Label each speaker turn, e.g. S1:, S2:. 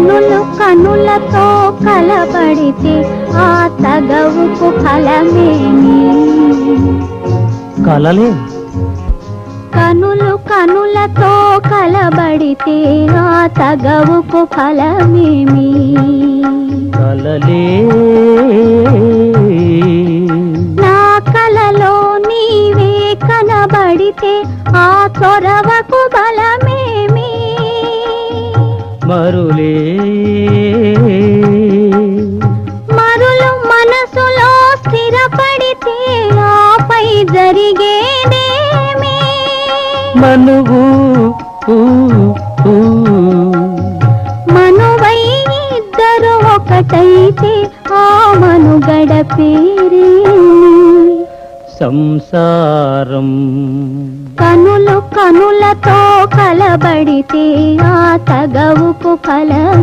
S1: కనులు కనులతో కలబడితే ఆ తగవుకు ఫలమేమి
S2: కలలే?
S1: కనులు కనులతో కలబడితే ఆ తగవుకు ఫలమేమి
S2: కలలే?
S1: నా కలలో నీవే కనబడితే ఆ చొరవకు బలమేమి
S2: మరులే.
S1: మరులు మనసులో స్థిరపడితే ఆపై జరిగేదేమి.
S2: మనువు.
S1: మనువై ఇద్దరు ఒకటైతే ఆ మనుగడ పేరే.
S2: సంసారం.
S1: కనులు కనులతో కలబడితే ఆ తగవుకు ఫలం